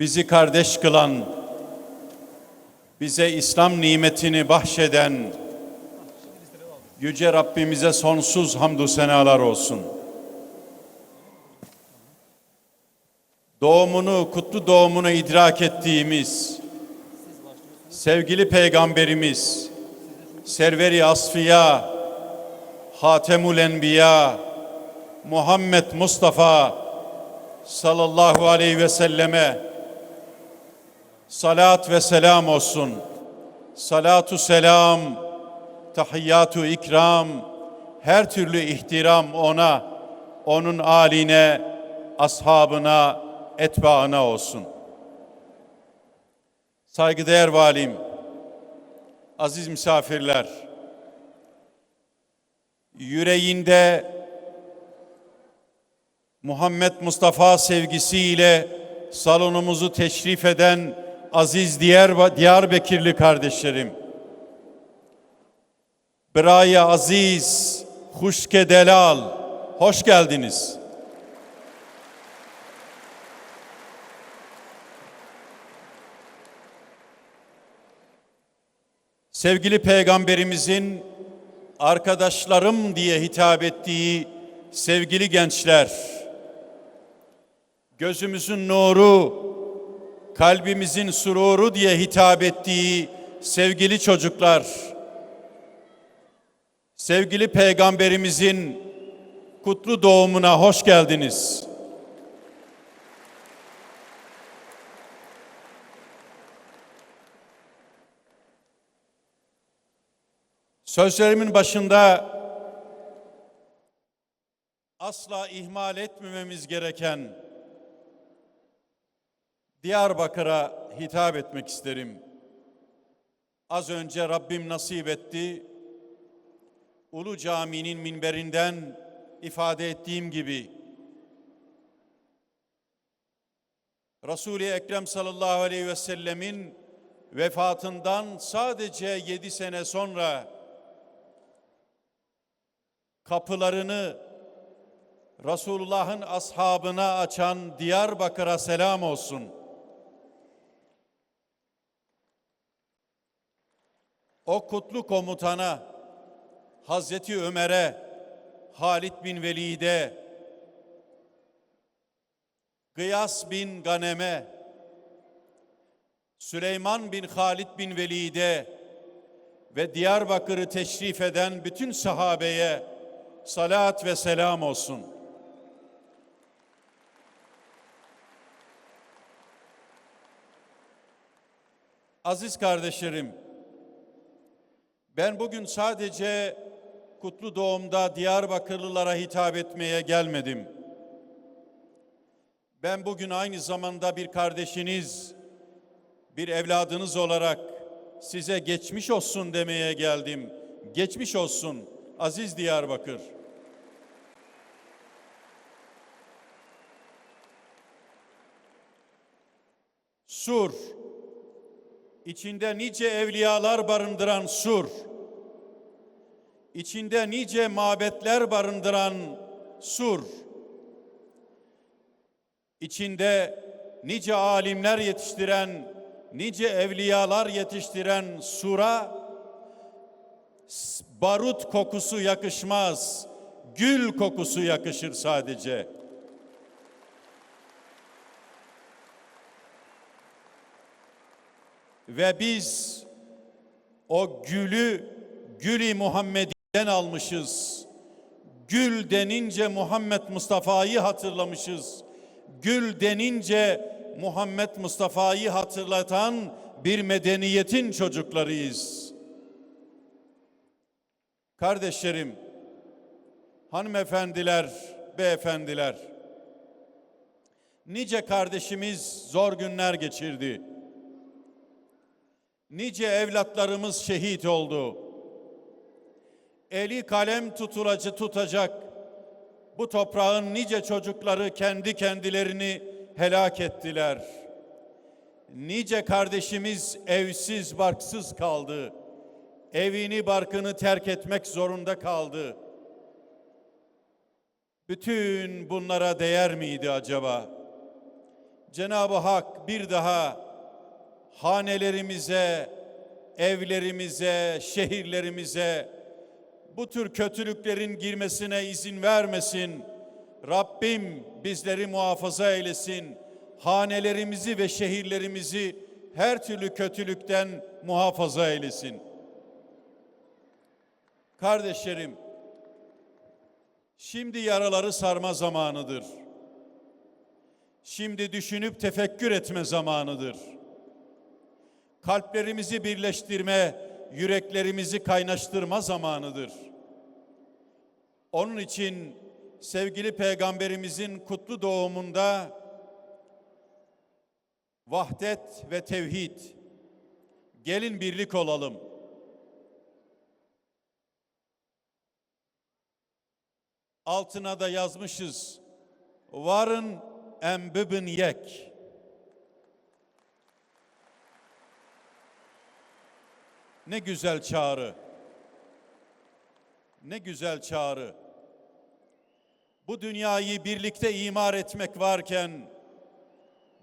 bizi kardeş kılan, bize İslam nimetini bahşeden Yüce Rabbimize sonsuz hamdü senalar olsun. Doğumunu, kutlu doğumunu idrak ettiğimiz sevgili Peygamberimiz, Serveri Asfiya, Hatemul Enbiya, Muhammed Mustafa sallallahu aleyhi ve selleme salat ve selam olsun. Salatu selam, tahiyyatu ikram, her türlü ihtiram ona, onun aline, ashabına, etbaına olsun. Saygıdeğer valim, aziz misafirler, yüreğinde Muhammed Mustafa sevgisiyle salonumuzu teşrif eden aziz Diyar Diyarbakırlı kardeşlerim. Biraya aziz, huşke delal, hoş geldiniz. Sevgili Peygamberimizin arkadaşlarım diye hitap ettiği sevgili gençler, gözümüzün nuru, kalbimizin sururu diye hitap ettiği sevgili çocuklar, sevgili peygamberimizin kutlu doğumuna hoş geldiniz. Sözlerimin başında asla ihmal etmememiz gereken Diyarbakır'a hitap etmek isterim. Az önce Rabbim nasip etti. Ulu Cami'nin minberinden ifade ettiğim gibi Resul-i Ekrem sallallahu aleyhi ve sellemin vefatından sadece yedi sene sonra kapılarını Resulullah'ın ashabına açan Diyarbakır'a selam olsun. O kutlu komutana, Hazreti Ömer'e, Halid bin Velid'e, Gıyas bin Ganem'e, Süleyman bin Halid bin Velid'e ve Diyarbakır'ı teşrif eden bütün sahabeye salat ve selam olsun. Aziz kardeşlerim, ben bugün sadece kutlu doğumda Diyarbakırlılara hitap etmeye gelmedim. Ben bugün aynı zamanda bir kardeşiniz, bir evladınız olarak size geçmiş olsun demeye geldim. Geçmiş olsun aziz Diyarbakır. Sur, içinde nice evliyalar barındıran Sur, içinde nice mabetler barındıran Sur, içinde nice alimler yetiştiren, nice evliyalar yetiştiren Sur'a barut kokusu yakışmaz, gül kokusu yakışır sadece. Ve biz o gülü Gül-i Muhammedi'den almışız. Gül denince Muhammed Mustafa'yı hatırlamışız. Gül denince Muhammed Mustafa'yı hatırlatan bir medeniyetin çocuklarıyız. Kardeşlerim, hanımefendiler, beyefendiler, nice kardeşimiz zor günler geçirdi. Nice evlatlarımız şehit oldu. Eli kalem tutulacı tutacak bu toprağın nice çocukları kendi kendilerini helak ettiler. Nice kardeşimiz evsiz barksız kaldı. Evini barkını terk etmek zorunda kaldı. Bütün bunlara değer miydi acaba? Cenab-ı Hak bir daha hanelerimize, evlerimize, şehirlerimize bu tür kötülüklerin girmesine izin vermesin. Rabbim bizleri muhafaza eylesin. Hanelerimizi ve şehirlerimizi her türlü kötülükten muhafaza eylesin. Kardeşlerim, şimdi yaraları sarma zamanıdır. Şimdi düşünüp tefekkür etme zamanıdır. Kalplerimizi birleştirme, yüreklerimizi kaynaştırma zamanıdır. Onun için sevgili peygamberimizin kutlu doğumunda vahdet ve tevhid gelin birlik olalım. Altına da yazmışız. Varın embübün yek. Ne güzel çağrı. Ne güzel çağrı. Bu dünyayı birlikte imar etmek varken,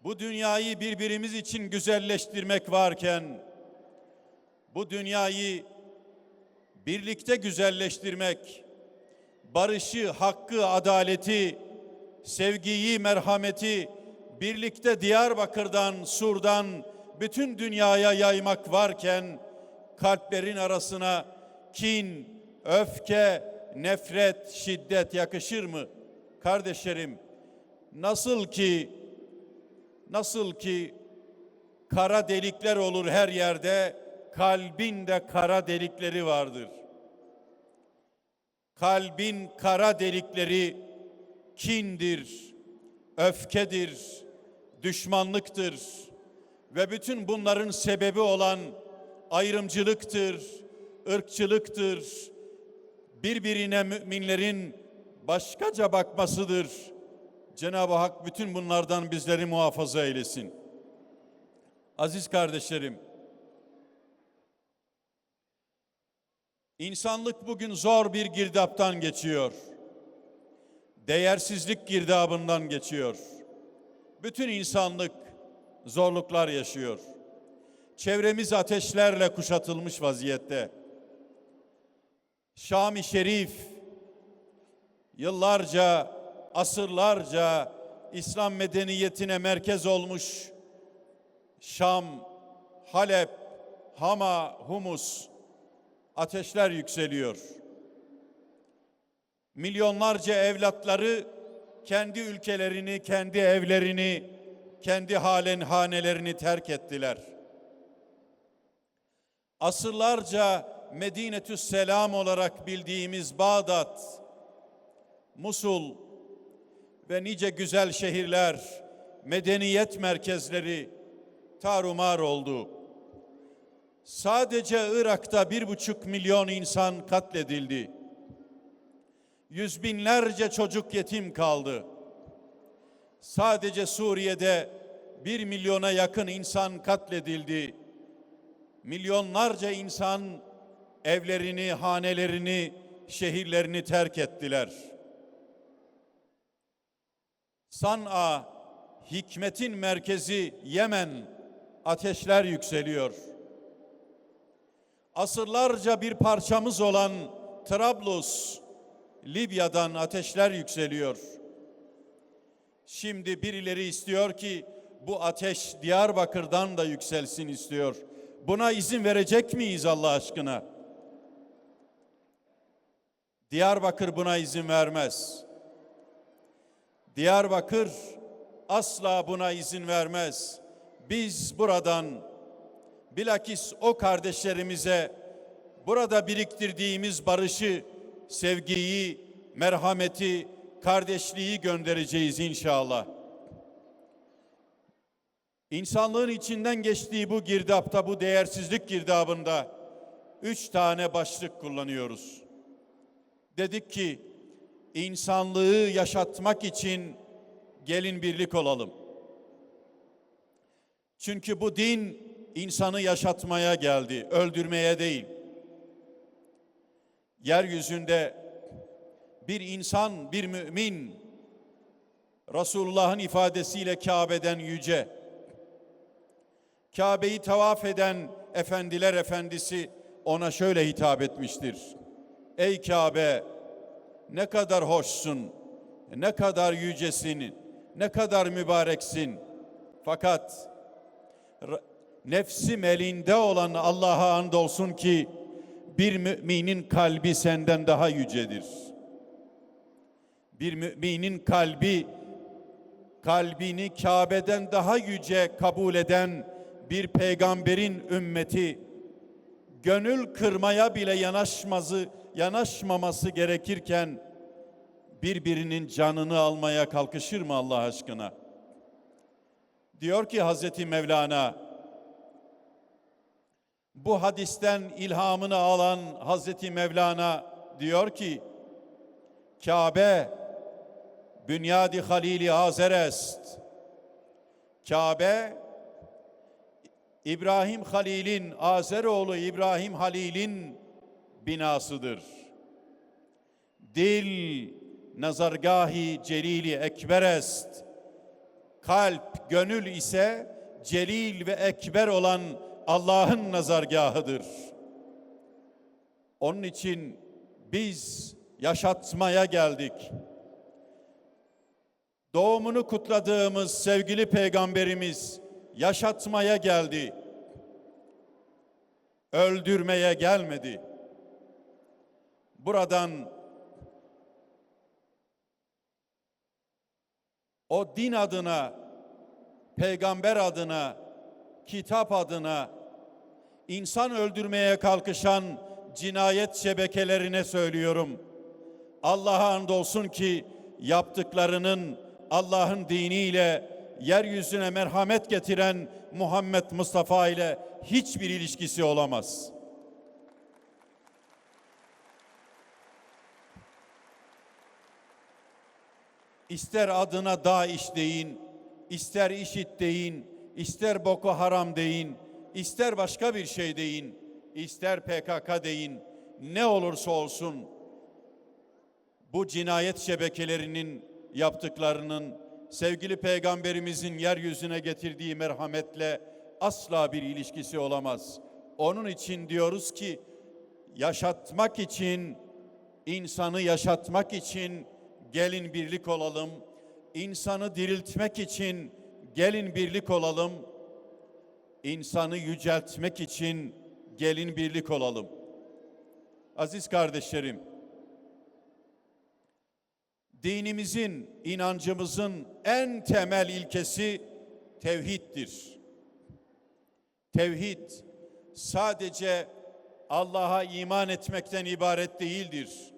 bu dünyayı birbirimiz için güzelleştirmek varken, bu dünyayı birlikte güzelleştirmek, barışı, hakkı, adaleti, sevgiyi, merhameti birlikte Diyarbakır'dan, Sur'dan bütün dünyaya yaymak varken kalplerin arasına kin, öfke, nefret, şiddet yakışır mı? Kardeşlerim, nasıl ki nasıl ki kara delikler olur her yerde, kalbin de kara delikleri vardır. Kalbin kara delikleri kindir, öfkedir, düşmanlıktır ve bütün bunların sebebi olan ayrımcılıktır, ırkçılıktır, birbirine müminlerin başkaca bakmasıdır. Cenab-ı Hak bütün bunlardan bizleri muhafaza eylesin. Aziz kardeşlerim, insanlık bugün zor bir girdaptan geçiyor. Değersizlik girdabından geçiyor. Bütün insanlık zorluklar yaşıyor. Çevremiz ateşlerle kuşatılmış vaziyette. Şam-ı Şerif yıllarca, asırlarca İslam medeniyetine merkez olmuş Şam, Halep, Hama, Humus ateşler yükseliyor. Milyonlarca evlatları kendi ülkelerini, kendi evlerini, kendi halen hanelerini terk ettiler. Asırlarca Medinetü Selam olarak bildiğimiz Bağdat, Musul ve nice güzel şehirler, medeniyet merkezleri tarumar oldu. Sadece Irak'ta bir buçuk milyon insan katledildi. Yüz binlerce çocuk yetim kaldı. Sadece Suriye'de bir milyona yakın insan katledildi. Milyonlarca insan evlerini, hanelerini, şehirlerini terk ettiler. San'a, hikmetin merkezi Yemen, ateşler yükseliyor. Asırlarca bir parçamız olan Trablus, Libya'dan ateşler yükseliyor. Şimdi birileri istiyor ki bu ateş Diyarbakır'dan da yükselsin istiyor. Buna izin verecek miyiz Allah aşkına? Diyarbakır buna izin vermez. Diyarbakır asla buna izin vermez. Biz buradan bilakis o kardeşlerimize burada biriktirdiğimiz barışı, sevgiyi, merhameti, kardeşliği göndereceğiz inşallah. İnsanlığın içinden geçtiği bu girdapta, bu değersizlik girdabında üç tane başlık kullanıyoruz. Dedik ki insanlığı yaşatmak için gelin birlik olalım. Çünkü bu din insanı yaşatmaya geldi, öldürmeye değil. Yeryüzünde bir insan, bir mümin Resulullah'ın ifadesiyle Kabe'den yüce. Kabe'yi tavaf eden efendiler efendisi ona şöyle hitap etmiştir. Ey Kabe ne kadar hoşsun, ne kadar yücesin, ne kadar mübareksin. Fakat r- nefsim elinde olan Allah'a andolsun ki bir müminin kalbi senden daha yücedir. Bir müminin kalbi kalbini Kabe'den daha yüce kabul eden bir peygamberin ümmeti gönül kırmaya bile yanaşması yanaşmaması gerekirken birbirinin canını almaya kalkışır mı Allah aşkına? Diyor ki Hazreti Mevlana bu hadisten ilhamını alan Hazreti Mevlana diyor ki Kabe bünyadi halili Azer est. Kabe İbrahim Halil'in Azeroğlu İbrahim Halil'in binasıdır. Dil nazargahi celili ekber est. Kalp, gönül ise celil ve ekber olan Allah'ın nazargahıdır. Onun için biz yaşatmaya geldik. Doğumunu kutladığımız sevgili peygamberimiz yaşatmaya geldi. Öldürmeye gelmedi. Buradan o din adına, peygamber adına, kitap adına insan öldürmeye kalkışan cinayet şebekelerine söylüyorum. Allah'a andolsun ki yaptıklarının Allah'ın diniyle yeryüzüne merhamet getiren Muhammed Mustafa ile hiçbir ilişkisi olamaz. İster adına DAEŞ deyin, ister IŞİD deyin, ister Boko Haram deyin, ister başka bir şey deyin, ister PKK deyin, ne olursa olsun bu cinayet şebekelerinin yaptıklarının sevgili peygamberimizin yeryüzüne getirdiği merhametle asla bir ilişkisi olamaz. Onun için diyoruz ki yaşatmak için insanı yaşatmak için gelin birlik olalım. İnsanı diriltmek için gelin birlik olalım. İnsanı yüceltmek için gelin birlik olalım. Aziz kardeşlerim, dinimizin, inancımızın en temel ilkesi tevhiddir. Tevhid sadece Allah'a iman etmekten ibaret değildir.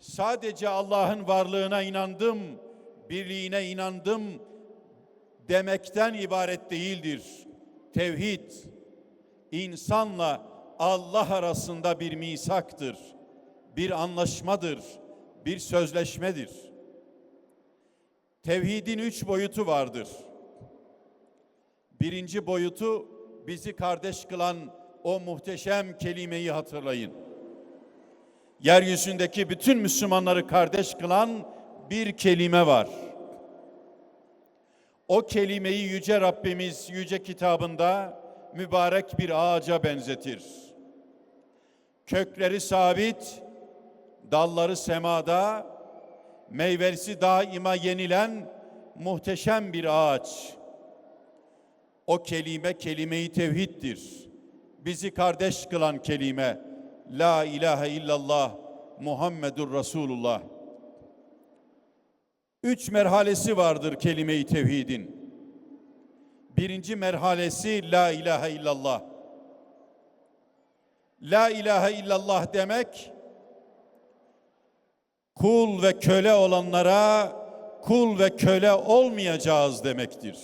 Sadece Allah'ın varlığına inandım, birliğine inandım demekten ibaret değildir. Tevhid insanla Allah arasında bir misaktır, bir anlaşmadır bir sözleşmedir. Tevhidin üç boyutu vardır. Birinci boyutu bizi kardeş kılan o muhteşem kelimeyi hatırlayın. Yeryüzündeki bütün Müslümanları kardeş kılan bir kelime var. O kelimeyi yüce Rabbimiz yüce kitabında mübarek bir ağaca benzetir. Kökleri sabit, dalları semada, meyvesi daima yenilen muhteşem bir ağaç. O kelime kelime-i tevhiddir. Bizi kardeş kılan kelime La ilahe illallah Muhammedur Resulullah. Üç merhalesi vardır kelime-i tevhidin. Birinci merhalesi La ilahe illallah. La ilahe illallah demek kul ve köle olanlara kul ve köle olmayacağız demektir.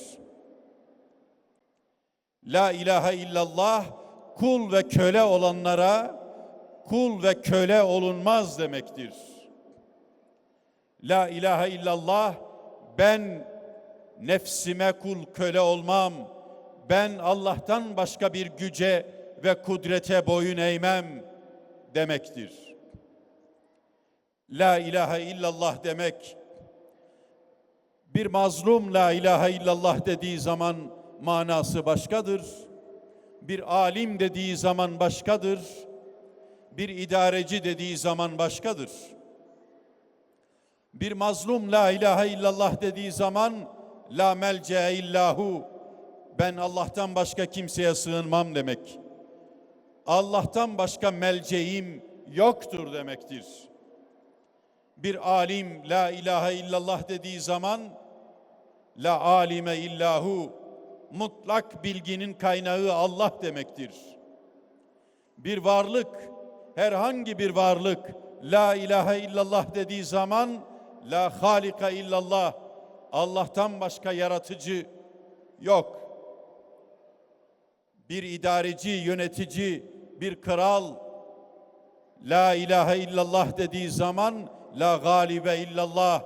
La ilahe illallah kul ve köle olanlara kul ve köle olunmaz demektir. La ilahe illallah ben nefsime kul köle olmam. Ben Allah'tan başka bir güce ve kudrete boyun eğmem demektir. La ilahe illallah demek Bir mazlum la ilahe illallah dediği zaman manası başkadır. Bir alim dediği zaman başkadır. Bir idareci dediği zaman başkadır. Bir mazlum la ilahe illallah dediği zaman la melce illahu ben Allah'tan başka kimseye sığınmam demek. Allah'tan başka melceğim yoktur demektir. Bir alim la ilahe illallah dediği zaman la alime illahu mutlak bilginin kaynağı Allah demektir. Bir varlık herhangi bir varlık la ilahe illallah dediği zaman la halika illallah Allah'tan başka yaratıcı yok. Bir idareci, yönetici, bir kral la ilahe illallah dediği zaman la galibe illallah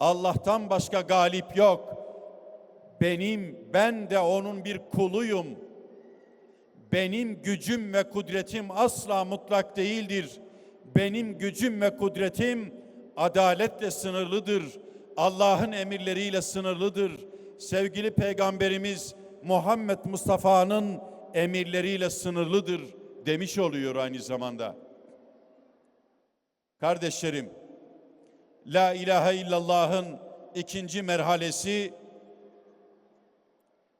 Allah'tan başka galip yok. Benim ben de onun bir kuluyum. Benim gücüm ve kudretim asla mutlak değildir. Benim gücüm ve kudretim adaletle sınırlıdır. Allah'ın emirleriyle sınırlıdır. Sevgili peygamberimiz Muhammed Mustafa'nın emirleriyle sınırlıdır demiş oluyor aynı zamanda. Kardeşlerim, La ilahe illallah'ın ikinci merhalesi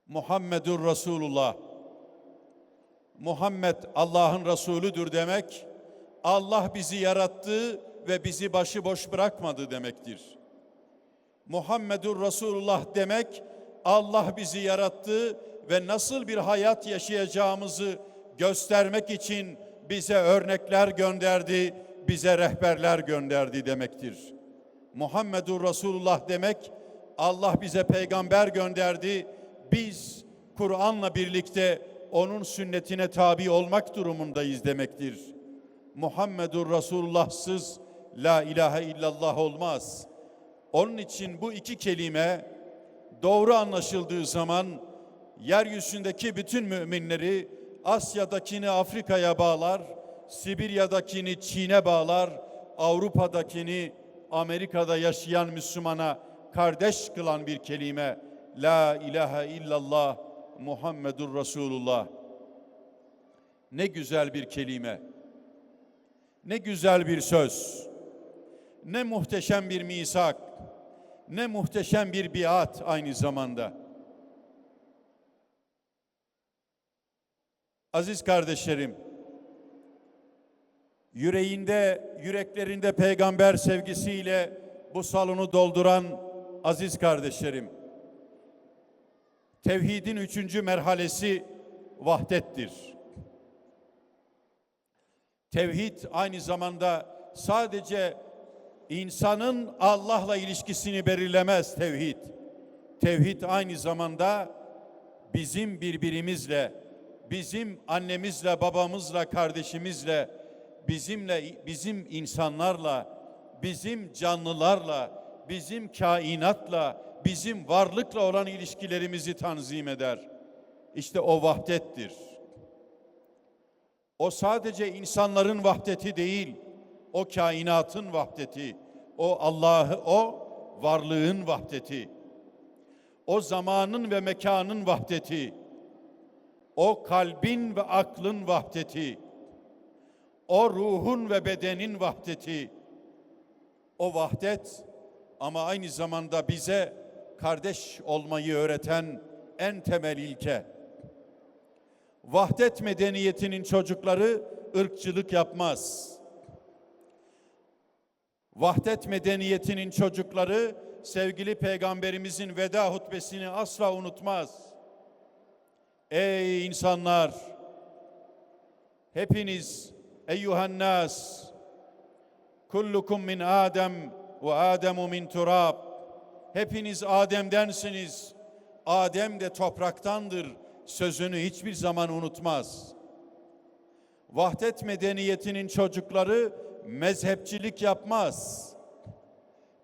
Muhammedur Resulullah. Muhammed Allah'ın Resulüdür demek, Allah bizi yarattı ve bizi başıboş bırakmadı demektir. Muhammedur Resulullah demek, Allah bizi yarattı ve nasıl bir hayat yaşayacağımızı göstermek için bize örnekler gönderdi, bize rehberler gönderdi demektir. Muhammedur Resulullah demek, Allah bize peygamber gönderdi, biz Kur'an'la birlikte onun sünnetine tabi olmak durumundayız demektir. Muhammedur Resulullah'sız la ilahe illallah olmaz. Onun için bu iki kelime doğru anlaşıldığı zaman yeryüzündeki bütün müminleri Asya'dakini Afrika'ya bağlar, Sibirya'dakini Çin'e bağlar, Avrupa'dakini Amerika'da yaşayan Müslümana kardeş kılan bir kelime. La ilahe illallah Muhammedur Resulullah. Ne güzel bir kelime. Ne güzel bir söz. Ne muhteşem bir misak. Ne muhteşem bir biat aynı zamanda. Aziz kardeşlerim, yüreğinde, yüreklerinde peygamber sevgisiyle bu salonu dolduran aziz kardeşlerim, tevhidin üçüncü merhalesi vahdettir. Tevhid aynı zamanda sadece insanın Allah'la ilişkisini belirlemez tevhid. Tevhid aynı zamanda bizim birbirimizle, bizim annemizle, babamızla, kardeşimizle, bizimle, bizim insanlarla, bizim canlılarla, bizim kainatla, bizim varlıkla olan ilişkilerimizi tanzim eder. İşte o vahdettir. O sadece insanların vahdeti değil, o kainatın vahdeti, o Allah'ı, o varlığın vahdeti, o zamanın ve mekanın vahdeti, o kalbin ve aklın vahdeti, o ruhun ve bedenin vahdeti, o vahdet ama aynı zamanda bize kardeş olmayı öğreten en temel ilke. Vahdet medeniyetinin çocukları ırkçılık yapmaz. Vahdet medeniyetinin çocukları sevgili peygamberimizin veda hutbesini asla unutmaz. Ey insanlar! Hepiniz eyyuhan nas kullukum min Adem ve Ademu min turab. Hepiniz Adem'densiniz. Adem de topraktandır. Sözünü hiçbir zaman unutmaz. Vahdet medeniyetinin çocukları mezhepçilik yapmaz.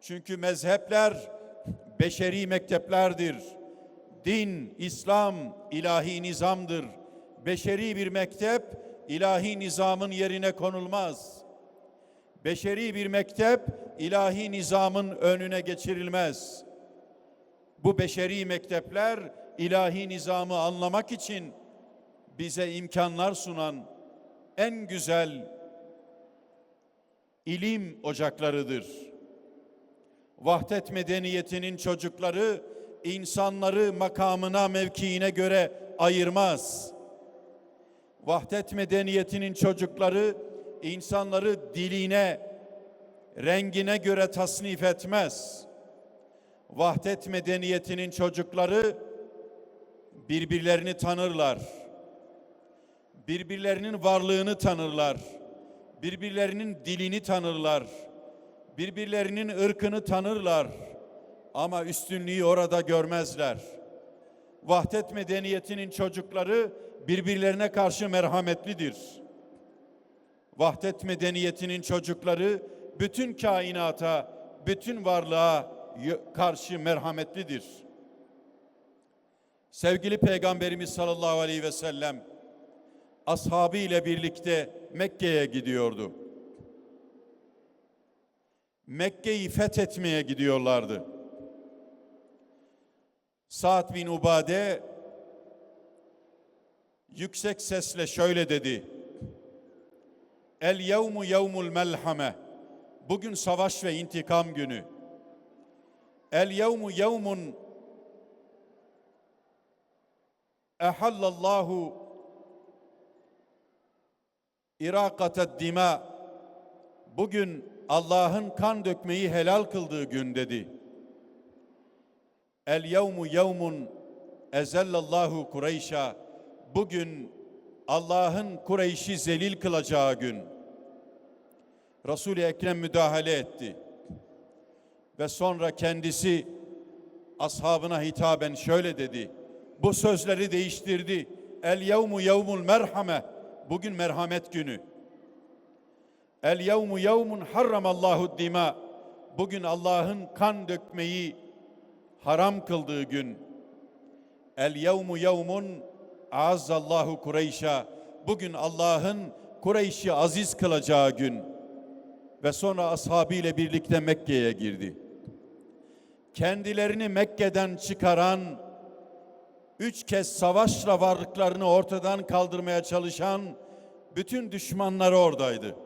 Çünkü mezhepler beşeri mekteplerdir. Din, İslam ilahi nizamdır. Beşeri bir mektep ilahi nizamın yerine konulmaz. Beşeri bir mektep ilahi nizamın önüne geçirilmez. Bu beşeri mektepler ilahi nizamı anlamak için bize imkanlar sunan en güzel ilim ocaklarıdır. Vahdet medeniyetinin çocukları insanları makamına, mevkiine göre ayırmaz. Vahdet medeniyetinin çocukları insanları diline, rengine göre tasnif etmez. Vahdet medeniyetinin çocukları birbirlerini tanırlar. Birbirlerinin varlığını tanırlar. Birbirlerinin dilini tanırlar. Birbirlerinin ırkını tanırlar. Ama üstünlüğü orada görmezler. Vahdet medeniyetinin çocukları birbirlerine karşı merhametlidir. Vahdet medeniyetinin çocukları bütün kainata, bütün varlığa karşı merhametlidir. Sevgili Peygamberimiz sallallahu aleyhi ve sellem ashabı ile birlikte Mekke'ye gidiyordu. Mekke'yi fethetmeye gidiyorlardı. Sa'd bin Ubade yüksek sesle şöyle dedi. El yevmu yevmul melhame. Bugün savaş ve intikam günü. El yevmu yevmun ehallallahu irakatet dima. Bugün Allah'ın kan dökmeyi helal kıldığı gün dedi. El yevmu yevmun ezellallahu Kureyş'a. Bugün Allah'ın Kureyş'i zelil kılacağı gün. Resul-i Ekrem müdahale etti. Ve sonra kendisi ashabına hitaben şöyle dedi. Bu sözleri değiştirdi. El yevmu yevmul merhame. Bugün merhamet günü. El yevmu yevmun harramallahu dima. Bugün Allah'ın kan dökmeyi haram kıldığı gün. El yevmu yevmun azzallahu Kureyş'a. Bugün Allah'ın Kureyş'i aziz kılacağı gün. Ve sonra ashabıyla birlikte Mekke'ye girdi. Kendilerini Mekke'den çıkaran, üç kez savaşla varlıklarını ortadan kaldırmaya çalışan bütün düşmanları oradaydı.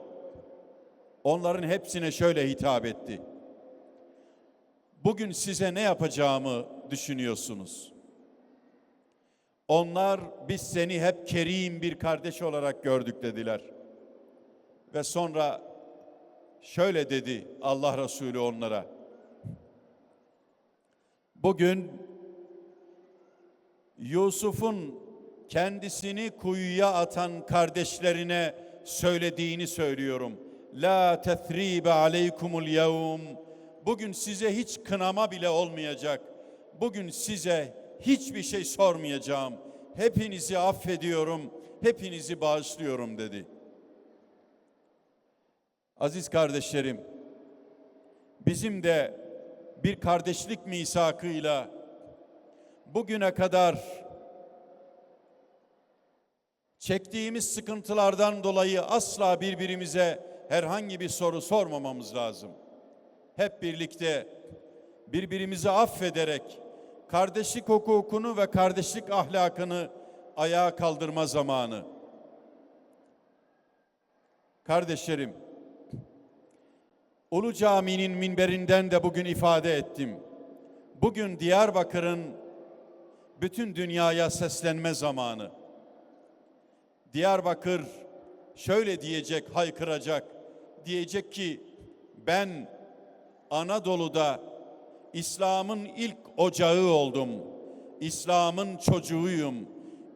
Onların hepsine şöyle hitap etti. Bugün size ne yapacağımı düşünüyorsunuz? Onlar biz seni hep kerim bir kardeş olarak gördük dediler. Ve sonra şöyle dedi Allah Resulü onlara. Bugün Yusuf'un kendisini kuyuya atan kardeşlerine söylediğini söylüyorum. La tethribe aleykumul yevm. Bugün size hiç kınama bile olmayacak. Bugün size hiçbir şey sormayacağım. Hepinizi affediyorum, hepinizi bağışlıyorum dedi. Aziz kardeşlerim, bizim de bir kardeşlik misakıyla bugüne kadar çektiğimiz sıkıntılardan dolayı asla birbirimize herhangi bir soru sormamamız lazım. Hep birlikte birbirimizi affederek kardeşlik hukukunu ve kardeşlik ahlakını ayağa kaldırma zamanı. Kardeşlerim, Ulu Cami'nin minberinden de bugün ifade ettim. Bugün Diyarbakır'ın bütün dünyaya seslenme zamanı. Diyarbakır şöyle diyecek, haykıracak. Diyecek ki ben Anadolu'da İslam'ın ilk ocağı oldum. İslam'ın çocuğuyum.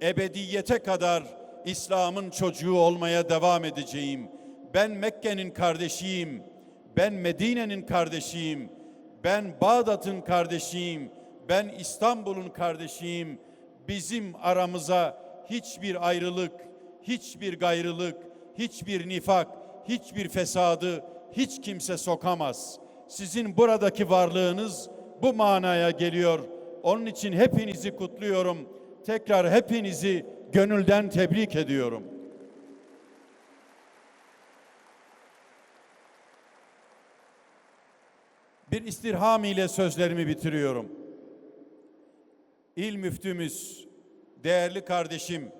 Ebediyete kadar İslam'ın çocuğu olmaya devam edeceğim. Ben Mekke'nin kardeşiyim. Ben Medine'nin kardeşiyim. Ben Bağdat'ın kardeşiyim. Ben İstanbul'un kardeşiyim. Bizim aramıza hiçbir ayrılık, hiçbir gayrılık, hiçbir nifak, hiçbir fesadı hiç kimse sokamaz. Sizin buradaki varlığınız bu manaya geliyor. Onun için hepinizi kutluyorum. Tekrar hepinizi gönülden tebrik ediyorum. Bir istirham ile sözlerimi bitiriyorum. İl müftümüz, değerli kardeşim,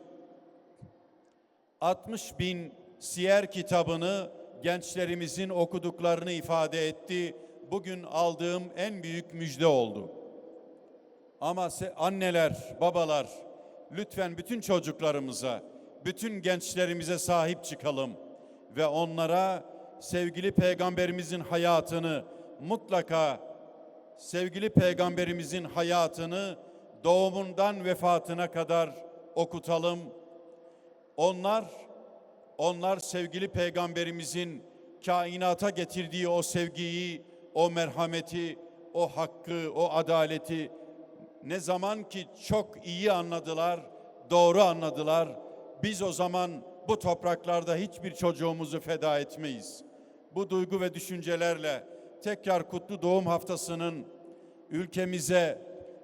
60 bin siyer kitabını gençlerimizin okuduklarını ifade etti. Bugün aldığım en büyük müjde oldu. Ama anneler, babalar lütfen bütün çocuklarımıza, bütün gençlerimize sahip çıkalım ve onlara sevgili peygamberimizin hayatını mutlaka sevgili peygamberimizin hayatını doğumundan vefatına kadar okutalım. Onlar onlar sevgili peygamberimizin kainata getirdiği o sevgiyi, o merhameti, o hakkı, o adaleti ne zaman ki çok iyi anladılar, doğru anladılar. Biz o zaman bu topraklarda hiçbir çocuğumuzu feda etmeyiz. Bu duygu ve düşüncelerle tekrar kutlu doğum haftasının ülkemize,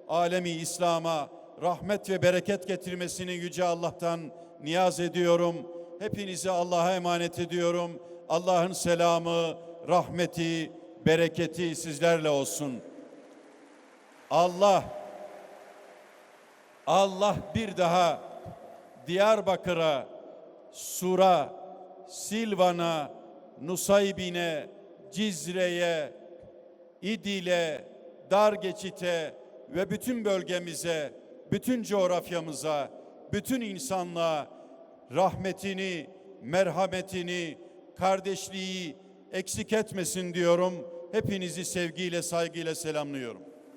alemi İslam'a rahmet ve bereket getirmesini yüce Allah'tan niyaz ediyorum. Hepinizi Allah'a emanet ediyorum. Allah'ın selamı, rahmeti, bereketi sizlerle olsun. Allah Allah bir daha Diyarbakır'a, Sur'a, Silvan'a, Nusaybin'e, Cizre'ye, İdil'e, Dargeçit'e ve bütün bölgemize, bütün coğrafyamıza, bütün insanlığa rahmetini, merhametini, kardeşliği eksik etmesin diyorum. Hepinizi sevgiyle, saygıyla selamlıyorum.